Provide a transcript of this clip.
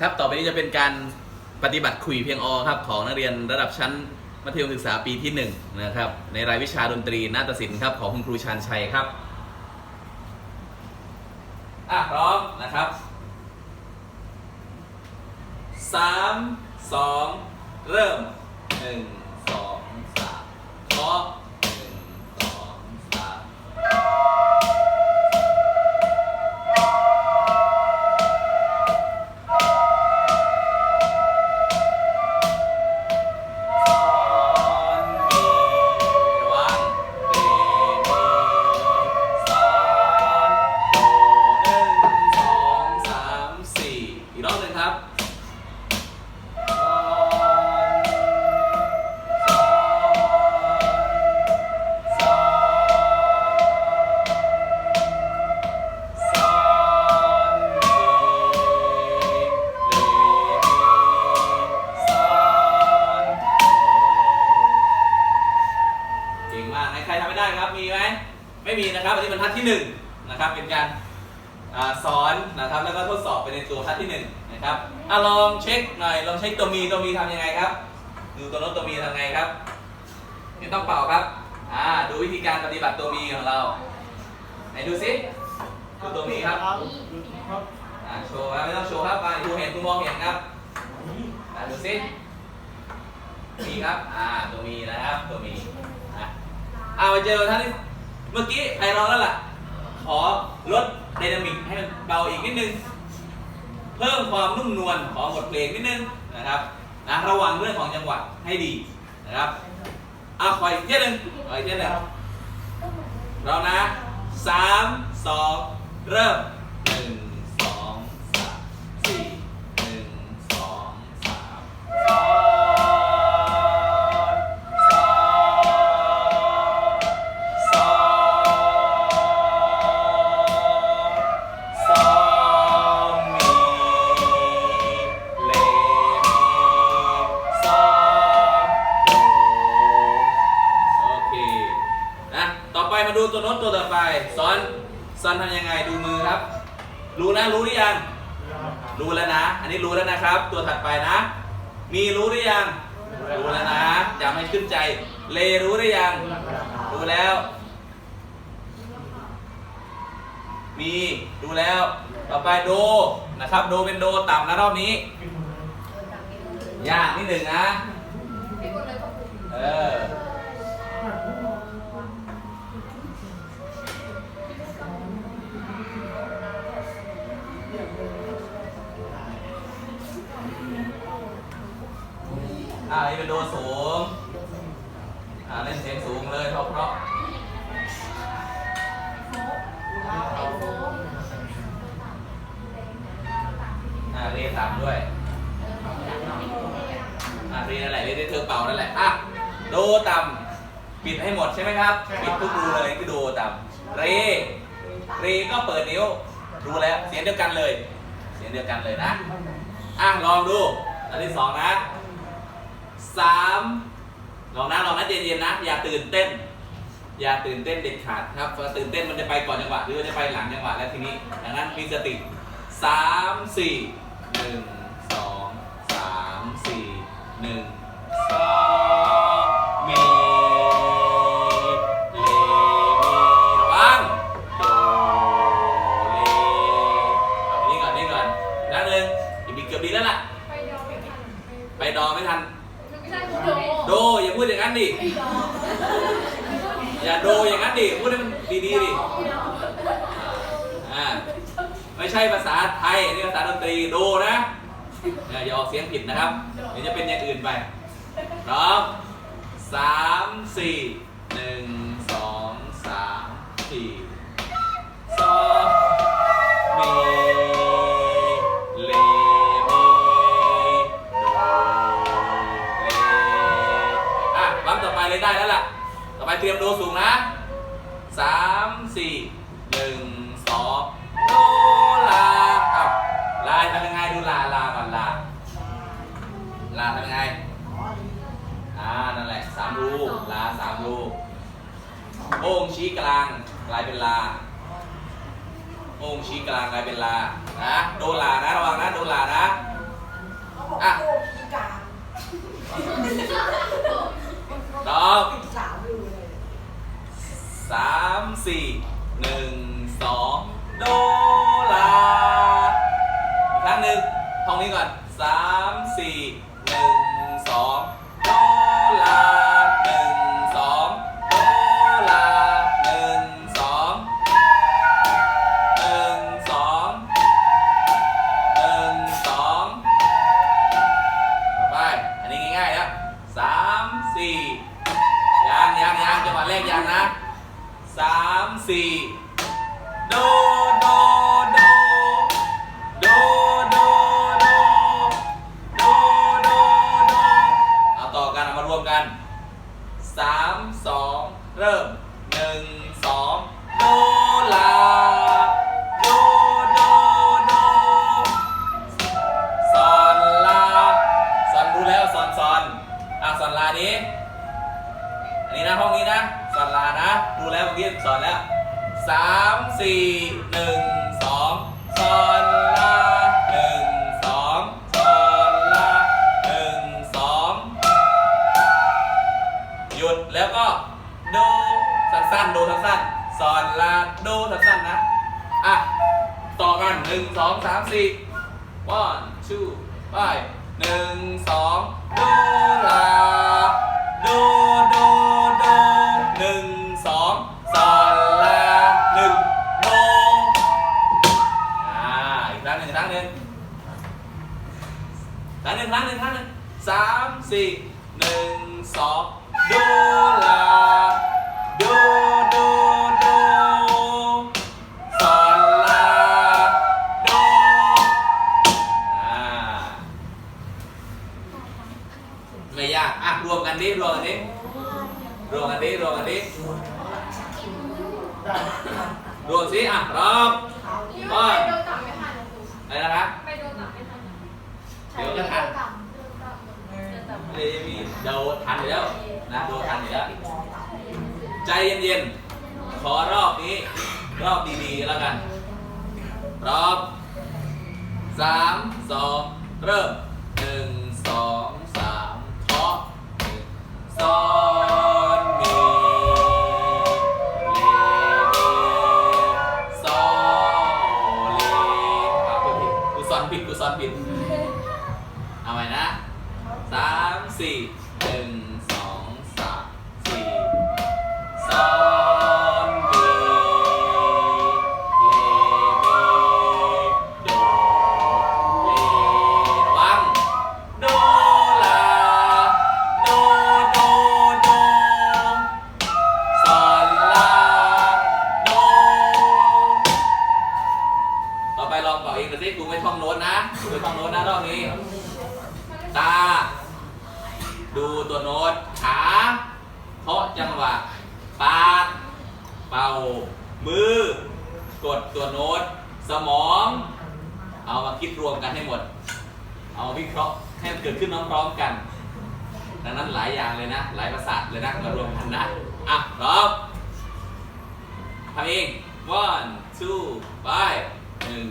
ครับ ต่อไปนี้จะเป็นการปฏิบัติคุยเพียงอครับของนักเรียนระดับชั้นมัธยมศึกษาปีที่1นะครับในรายวิชาดนตรีนาฏศิลป์ครับของคุณครูชานชัยครับอะพร้อมนะครับ 3 2 เริ่ม 1 ไม่มีนะครับ อันนี้บรรทัดที่หนึ่งนะครับ เป็นการอสอนนะครับ แล้วก็ทดสอบไปในตัวบรรทัดที่หนึ่งนะครับอะลองเช็คหน่อย ลองเช็คตัวมีตัวมีทำยังไงครับ ดูตัวโน้ตตัวมีทำไงครับไม่ต้องเป่าครับ อ่า ดูวิธีการปฏิบัติตัวมีของเรา ไหนดูสิดูตัวมีครับ อ่า โชว์ครับ ไม่ต้องโชว์ครับมาดูเห็นคุณมองเห็นครับอ่าดูสิมีครับ อ่า ตัวมีนะครับ ตัวมีนะเอาไปเจอท่านที่ เมื่อกี้ใครร้องแล้วล่ะ ขอลดไดนามิกให้มันเบาอีกนิดนึง เพิ่มความนุ่มนวลของบทเพลงนิดนึงนะครับนะระวังเรื่องของจังหวะให้ดีนะครับเอาขออีกเที่ยนึงขออีกเที่ยหนึ่งเรานะสามสองเริ่ม ตัวโน้ตตัวต่อไปสอนสอนทำยังไงดูมือครับ รู้นะรู้หรือยัง รู้แล้วนะ อันนี้รู้แล้วนะครับ ตัวถัดไปนะ มีรู้หรือยัง รู้แล้วนะจำให้ขึ้นใจ เลรู้หรือยัง รู้แล้ว มีดูแล้ว ต่อไปโดนะครับ โดเป็นโดต่ำนะรอบนี้ ยากนิดหนึ่งนะเออ อ่านี่เป็นโดสูง อ่าเล่นเสียงสูงเลยเพราะเพราะอ่าเรียนต่ำด้วย อ่าเรียนอะไรเรียนได้เธอเป่านั่นแหละ อะ โดต่ำปิดให้หมดใช่ไหมครับ ปิดทุกรูเลยคือโดต่ำเรเรก็เปิดนิ้วดูแล้ว เสียงเดียวกันเลย เสียงเดียวกันเลยนะ อะลองดู อันที่สองนะ สามลองนะลองนะเย็นๆนะ อย่าตื่นเต้น อย่าตื่นเต้นเด็ดขาดครับเพราะตื่นเต้นมันจะไปก่อนจังหวะหรือว่าจะไปหลังจังหวะแล้วทีนี้ดังนั้นมีสติสามสี่หนึ่งสองสามสี่หนึ่งสองมีเลมีระวังโดเลเอาอันนี้ก่อนนี่ก่อนนัดหนึ่งอีกเกือบดีแล้วล่ะ ไปดอไม่ทัน โดอย่าพูดอย่างนั้นดิ อย่าโดอย่างนั้นดิ พูดให้มันดีๆดิ อ่า ไม่ใช่ภาษาไทยอันนี่ภาษาดนตรีโดนะอย่าอย่าออกเสียงผิดนะครับ เดี๋ยวจะเป็นอย่างอื่นไปพร้อมสามสี่หนึ่งสองสามสี่สองมี เลยได้แล้วล่ะ ต่อไปเตรียมโดสูงนะสามสี่หนึ่งสองโดลาอ้าลาทำยังไงดูลาลาก่อนลาลาทำยังไงอ่านั่นแหละสามรูลาสามรูโป้งชี้กลางกลายเป็นลาโป้งชี้กลางกลายเป็นลานะโดลานะระวังนะโดลานะอะโกพีกลาง ตอบปิดสามรูเลยสามสี่หนึ่งสองโดลาอีกครั้งหนึ่งท่องนี้ก่อนสามสี่านี้ อันนี้นะห้องนี้นะสอนลานะดูแล้วเมื่อกี้สอนแล้วสามสี่หนึ่งสองสอนลาหนึ่งสองสอนลาหนึ่งสองหยุดแล้วก็โดสั้นๆโดสั้นๆสอนลาโดสั้นๆนะอะต่อกันหนึ่งสองสามสี่ one two five หนึ่งสอง โดลาโดโดโดหนึ่งสองสอนลาหนึ่งโดอ่าอีกครั้งหนึ่งอีกครั้งหนึ่งครั้งหนึ่งครั้งหนึ่งครั้งหนึ่งสามสี่ วมสิอะพร้อมนี่มันไปโดนตับไม่ทันนะครูอะไรนะครับไปโดนตับไม่ทันนะเดี๋ยวจะทันโดนตับโดนตับโดนตับไม่ได้มีเดาทันอยู่แล้วนะดูทันอยู่แล้วใจเย็นๆ ขอรอบนี้ รอบดีๆแล้วกันพร้อมสามสองเริ่ม เอาใหม่นะสามสี่หนึ่งสอง จังหวะปากเป่า มือ กดตัวโน้ต สมอง เอามาคิดรวมกันให้หมด เอามาวิเคราะห์ให้มันเกิดขึ้นพร้อมๆกัน ดังนั้นหลายอย่างเลยนะ หลายประสาทเลยนะมารวมกันนะอะพร้อมทำเอง one two five หนึ่ง